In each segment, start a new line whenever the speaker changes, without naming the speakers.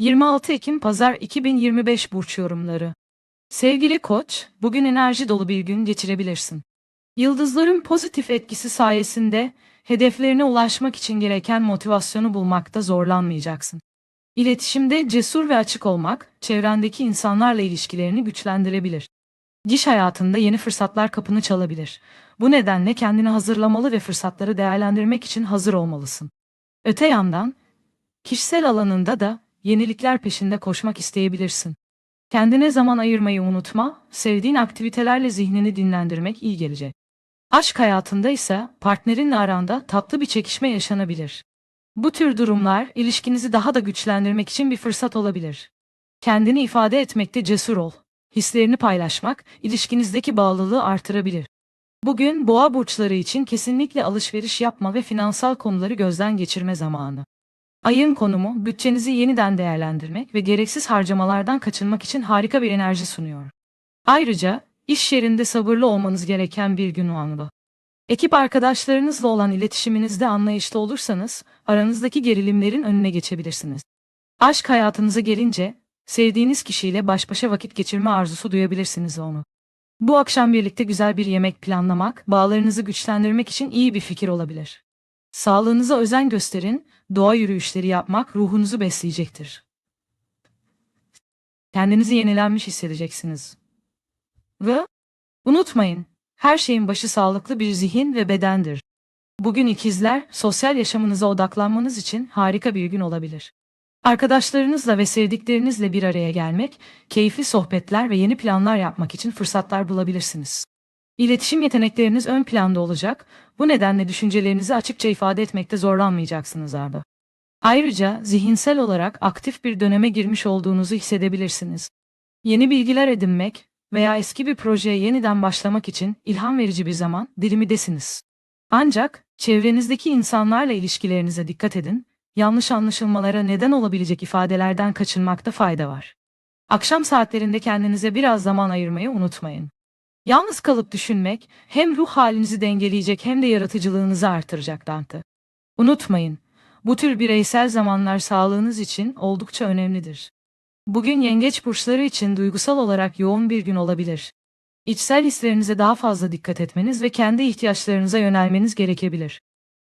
26 Ekim Pazar 2025 Burç Yorumları Sevgili Koç, bugün enerji dolu bir gün geçirebilirsin. Yıldızların pozitif etkisi sayesinde hedeflerine ulaşmak için gereken motivasyonu bulmakta zorlanmayacaksın. İletişimde cesur ve açık olmak, çevrendeki insanlarla ilişkilerini güçlendirebilir. İş hayatında yeni fırsatlar kapını çalabilir. Bu nedenle kendini hazırlamalı ve fırsatları değerlendirmek için hazır olmalısın. Öte yandan, kişisel alanında da yenilikler peşinde koşmak isteyebilirsin. Kendine zaman ayırmayı unutma, sevdiğin aktivitelerle zihnini dinlendirmek iyi gelecek. Aşk hayatında ise partnerinle aranda tatlı bir çekişme yaşanabilir. Bu tür durumlar ilişkinizi daha da güçlendirmek için bir fırsat olabilir. Kendini ifade etmekte cesur ol. Hislerini paylaşmak ilişkinizdeki bağlılığı artırabilir. Bugün boğa burçları için kesinlikle alışveriş yapma ve finansal konuları gözden geçirme zamanı. Ayın konumu bütçenizi yeniden değerlendirmek ve gereksiz harcamalardan kaçınmak için harika bir enerji sunuyor. Ayrıca iş yerinde sabırlı olmanız gereken bir gün o anda. Ekip arkadaşlarınızla olan iletişiminizde anlayışlı olursanız aranızdaki gerilimlerin önüne geçebilirsiniz. Aşk hayatınıza gelince sevdiğiniz kişiyle baş başa vakit geçirme arzusu duyabilirsiniz onu. Bu akşam birlikte güzel bir yemek planlamak, bağlarınızı güçlendirmek için iyi bir fikir olabilir. Sağlığınıza özen gösterin, doğa yürüyüşleri yapmak ruhunuzu besleyecektir. Kendinizi yenilenmiş hissedeceksiniz. Ve unutmayın, her şeyin başı sağlıklı bir zihin ve bedendir. Bugün ikizler, sosyal yaşamınıza odaklanmanız için harika bir gün olabilir. Arkadaşlarınızla ve sevdiklerinizle bir araya gelmek, keyifli sohbetler ve yeni planlar yapmak için fırsatlar bulabilirsiniz. İletişim yetenekleriniz ön planda olacak, bu nedenle düşüncelerinizi açıkça ifade etmekte zorlanmayacaksınız abi. Ayrıca zihinsel olarak aktif bir döneme girmiş olduğunuzu hissedebilirsiniz. Yeni bilgiler edinmek veya eski bir projeye yeniden başlamak için ilham verici bir zaman dilimidesiniz. Ancak çevrenizdeki insanlarla ilişkilerinize dikkat edin, yanlış anlaşılmalara neden olabilecek ifadelerden kaçınmakta fayda var. Akşam saatlerinde kendinize biraz zaman ayırmayı unutmayın. Yalnız kalıp düşünmek hem ruh halinizi dengeleyecek hem de yaratıcılığınızı artıracak Dante. Unutmayın, bu tür bireysel zamanlar sağlığınız için oldukça önemlidir. Bugün yengeç burçları için duygusal olarak yoğun bir gün olabilir. İçsel hislerinize daha fazla dikkat etmeniz ve kendi ihtiyaçlarınıza yönelmeniz gerekebilir.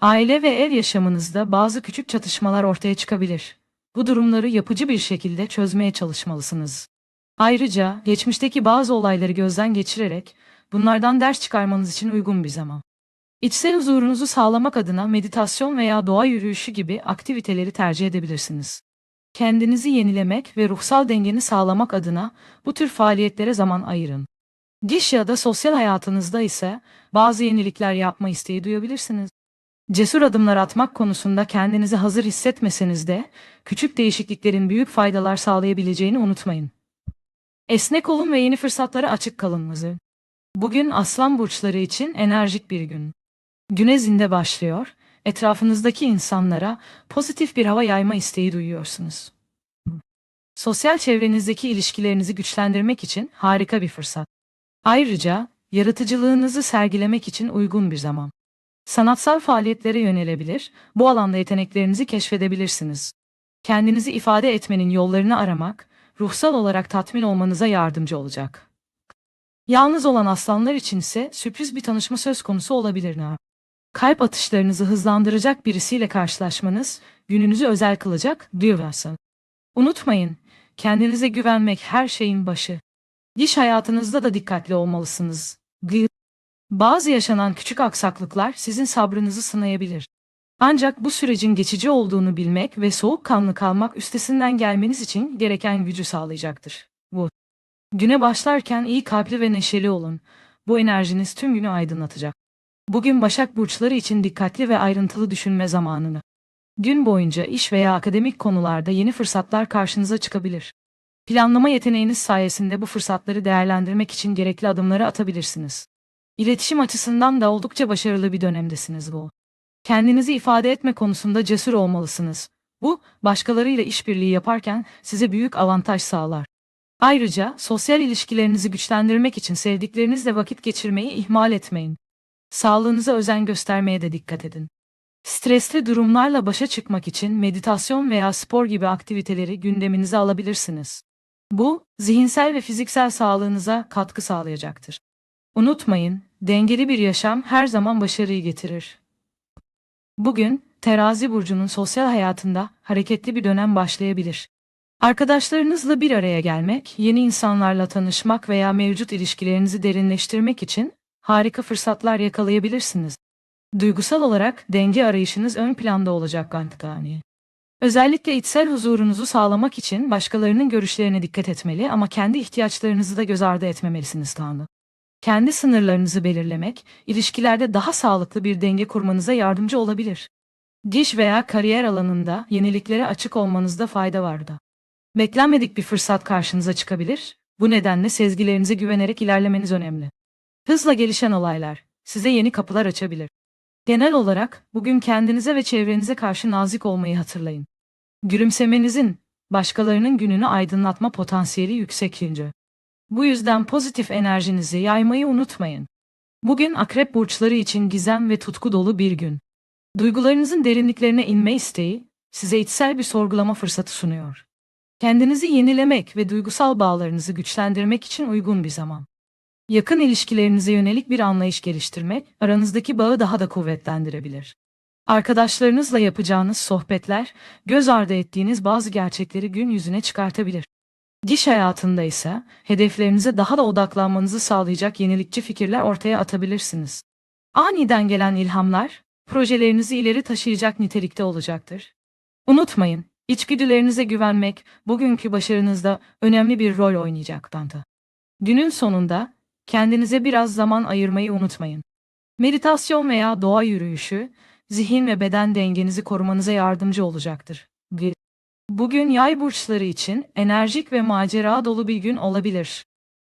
Aile ve ev yaşamınızda bazı küçük çatışmalar ortaya çıkabilir. Bu durumları yapıcı bir şekilde çözmeye çalışmalısınız. Ayrıca geçmişteki bazı olayları gözden geçirerek bunlardan ders çıkarmanız için uygun bir zaman. İçsel huzurunuzu sağlamak adına meditasyon veya doğa yürüyüşü gibi aktiviteleri tercih edebilirsiniz. Kendinizi yenilemek ve ruhsal dengeni sağlamak adına bu tür faaliyetlere zaman ayırın. Diş ya da sosyal hayatınızda ise bazı yenilikler yapma isteği duyabilirsiniz. Cesur adımlar atmak konusunda kendinizi hazır hissetmeseniz de küçük değişikliklerin büyük faydalar sağlayabileceğini unutmayın. Esnek olun ve yeni fırsatlara açık kalınızı. Bugün aslan burçları için enerjik bir gün. Güne zinde başlıyor, etrafınızdaki insanlara pozitif bir hava yayma isteği duyuyorsunuz. Sosyal çevrenizdeki ilişkilerinizi güçlendirmek için harika bir fırsat. Ayrıca yaratıcılığınızı sergilemek için uygun bir zaman. Sanatsal faaliyetlere yönelebilir, bu alanda yeteneklerinizi keşfedebilirsiniz. Kendinizi ifade etmenin yollarını aramak, ruhsal olarak tatmin olmanıza yardımcı olacak. Yalnız olan aslanlar içinse sürpriz bir tanışma söz konusu olabilir. Kalp atışlarınızı hızlandıracak birisiyle karşılaşmanız gününüzü özel kılacak diyorsa. Unutmayın, kendinize güvenmek her şeyin başı. İş hayatınızda da dikkatli olmalısınız. Bazı yaşanan küçük aksaklıklar sizin sabrınızı sınayabilir. Ancak bu sürecin geçici olduğunu bilmek ve soğukkanlı kalmak üstesinden gelmeniz için gereken gücü sağlayacaktır. Bu. Güne başlarken iyi kalpli ve neşeli olun. Bu enerjiniz tüm günü aydınlatacak. Bugün Başak Burçları için dikkatli ve ayrıntılı düşünme zamanını. Gün boyunca iş veya akademik konularda yeni fırsatlar karşınıza çıkabilir. Planlama yeteneğiniz sayesinde bu fırsatları değerlendirmek için gerekli adımları atabilirsiniz. İletişim açısından da oldukça başarılı bir dönemdesiniz bu. Kendinizi ifade etme konusunda cesur olmalısınız. Bu, başkalarıyla işbirliği yaparken size büyük avantaj sağlar. Ayrıca sosyal ilişkilerinizi güçlendirmek için sevdiklerinizle vakit geçirmeyi ihmal etmeyin. Sağlığınıza özen göstermeye de dikkat edin. Stresli durumlarla başa çıkmak için meditasyon veya spor gibi aktiviteleri gündeminize alabilirsiniz. Bu, zihinsel ve fiziksel sağlığınıza katkı sağlayacaktır. Unutmayın, dengeli bir yaşam her zaman başarıyı getirir. Bugün, terazi burcunun sosyal hayatında hareketli bir dönem başlayabilir. Arkadaşlarınızla bir araya gelmek, yeni insanlarla tanışmak veya mevcut ilişkilerinizi derinleştirmek için harika fırsatlar yakalayabilirsiniz. Duygusal olarak denge arayışınız ön planda olacak Gantani. Özellikle içsel huzurunuzu sağlamak için başkalarının görüşlerine dikkat etmeli ama kendi ihtiyaçlarınızı da göz ardı etmemelisiniz Tanrı. Kendi sınırlarınızı belirlemek, ilişkilerde daha sağlıklı bir denge kurmanıza yardımcı olabilir. Diş veya kariyer alanında yeniliklere açık olmanızda fayda var da. Beklenmedik bir fırsat karşınıza çıkabilir, bu nedenle sezgilerinize güvenerek ilerlemeniz önemli. Hızla gelişen olaylar size yeni kapılar açabilir. Genel olarak bugün kendinize ve çevrenize karşı nazik olmayı hatırlayın. Gülümsemenizin başkalarının gününü aydınlatma potansiyeli yüksek ince. Bu yüzden pozitif enerjinizi yaymayı unutmayın. Bugün akrep burçları için gizem ve tutku dolu bir gün. Duygularınızın derinliklerine inme isteği size içsel bir sorgulama fırsatı sunuyor. Kendinizi yenilemek ve duygusal bağlarınızı güçlendirmek için uygun bir zaman. Yakın ilişkilerinize yönelik bir anlayış geliştirmek, aranızdaki bağı daha da kuvvetlendirebilir. Arkadaşlarınızla yapacağınız sohbetler, göz ardı ettiğiniz bazı gerçekleri gün yüzüne çıkartabilir. Diş hayatında ise hedeflerinize daha da odaklanmanızı sağlayacak yenilikçi fikirler ortaya atabilirsiniz. Aniden gelen ilhamlar, projelerinizi ileri taşıyacak nitelikte olacaktır. Unutmayın, içgüdülerinize güvenmek bugünkü başarınızda önemli bir rol oynayacak Dante. Günün sonunda kendinize biraz zaman ayırmayı unutmayın. Meditasyon veya doğa yürüyüşü, zihin ve beden dengenizi korumanıza yardımcı olacaktır. Bir- Bugün yay burçları için enerjik ve macera dolu bir gün olabilir.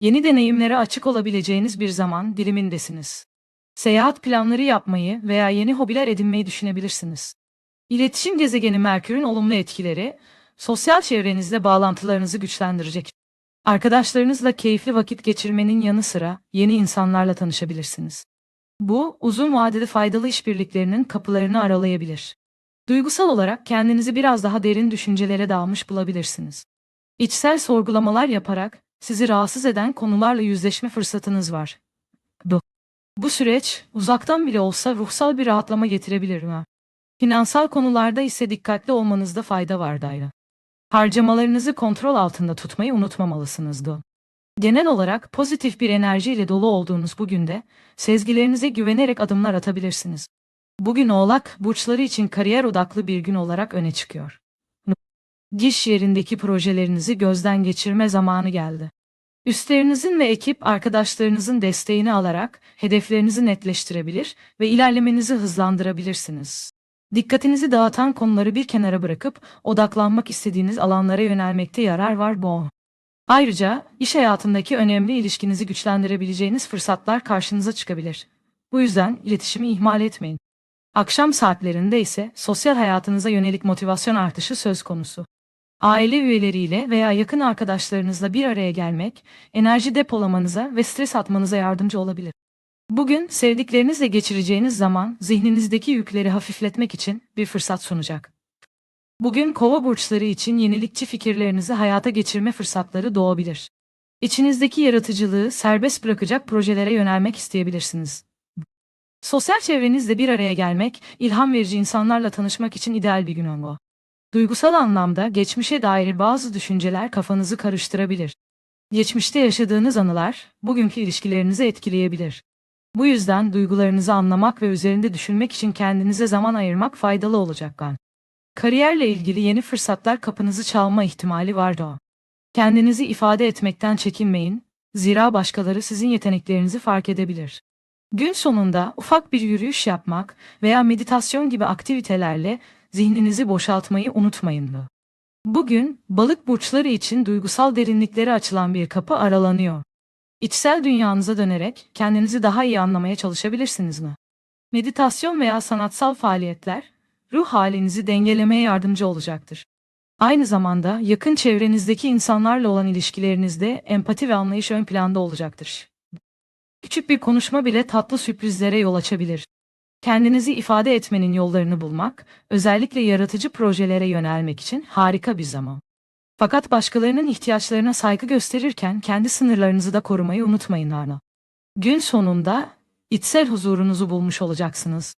Yeni deneyimlere açık olabileceğiniz bir zaman dilimindesiniz. Seyahat planları yapmayı veya yeni hobiler edinmeyi düşünebilirsiniz. İletişim gezegeni Merkür'ün olumlu etkileri, sosyal çevrenizle bağlantılarınızı güçlendirecek. Arkadaşlarınızla keyifli vakit geçirmenin yanı sıra yeni insanlarla tanışabilirsiniz. Bu, uzun vadeli faydalı işbirliklerinin kapılarını aralayabilir. Duygusal olarak kendinizi biraz daha derin düşüncelere dalmış bulabilirsiniz. İçsel sorgulamalar yaparak sizi rahatsız eden konularla yüzleşme fırsatınız var. Bu, bu süreç uzaktan bile olsa ruhsal bir rahatlama getirebilir mi? Finansal konularda ise dikkatli olmanızda fayda var Dayla. Harcamalarınızı kontrol altında tutmayı unutmamalısınız da. Genel olarak pozitif bir enerjiyle dolu olduğunuz bugün de sezgilerinize güvenerek adımlar atabilirsiniz. Bugün Oğlak burçları için kariyer odaklı bir gün olarak öne çıkıyor. Diş yerindeki projelerinizi gözden geçirme zamanı geldi. Üstlerinizin ve ekip arkadaşlarınızın desteğini alarak hedeflerinizi netleştirebilir ve ilerlemenizi hızlandırabilirsiniz. Dikkatinizi dağıtan konuları bir kenara bırakıp odaklanmak istediğiniz alanlara yönelmekte yarar var bu. Ayrıca iş hayatındaki önemli ilişkinizi güçlendirebileceğiniz fırsatlar karşınıza çıkabilir. Bu yüzden iletişimi ihmal etmeyin. Akşam saatlerinde ise sosyal hayatınıza yönelik motivasyon artışı söz konusu. Aile üyeleriyle veya yakın arkadaşlarınızla bir araya gelmek, enerji depolamanıza ve stres atmanıza yardımcı olabilir. Bugün sevdiklerinizle geçireceğiniz zaman zihninizdeki yükleri hafifletmek için bir fırsat sunacak. Bugün kova burçları için yenilikçi fikirlerinizi hayata geçirme fırsatları doğabilir. İçinizdeki yaratıcılığı serbest bırakacak projelere yönelmek isteyebilirsiniz. Sosyal çevrenizle bir araya gelmek, ilham verici insanlarla tanışmak için ideal bir gün olmalı. Duygusal anlamda geçmişe dair bazı düşünceler kafanızı karıştırabilir. Geçmişte yaşadığınız anılar, bugünkü ilişkilerinizi etkileyebilir. Bu yüzden duygularınızı anlamak ve üzerinde düşünmek için kendinize zaman ayırmak faydalı olacak. Kariyerle ilgili yeni fırsatlar kapınızı çalma ihtimali var da. Kendinizi ifade etmekten çekinmeyin, zira başkaları sizin yeteneklerinizi fark edebilir. Gün sonunda ufak bir yürüyüş yapmak veya meditasyon gibi aktivitelerle zihninizi boşaltmayı unutmayın. Bugün balık burçları için duygusal derinliklere açılan bir kapı aralanıyor. İçsel dünyanıza dönerek kendinizi daha iyi anlamaya çalışabilirsiniz mi? Meditasyon veya sanatsal faaliyetler ruh halinizi dengelemeye yardımcı olacaktır. Aynı zamanda yakın çevrenizdeki insanlarla olan ilişkilerinizde empati ve anlayış ön planda olacaktır. Küçük bir konuşma bile tatlı sürprizlere yol açabilir. Kendinizi ifade etmenin yollarını bulmak, özellikle yaratıcı projelere yönelmek için harika bir zaman. Fakat başkalarının ihtiyaçlarına saygı gösterirken kendi sınırlarınızı da korumayı unutmayın Arna. Gün sonunda içsel huzurunuzu bulmuş olacaksınız.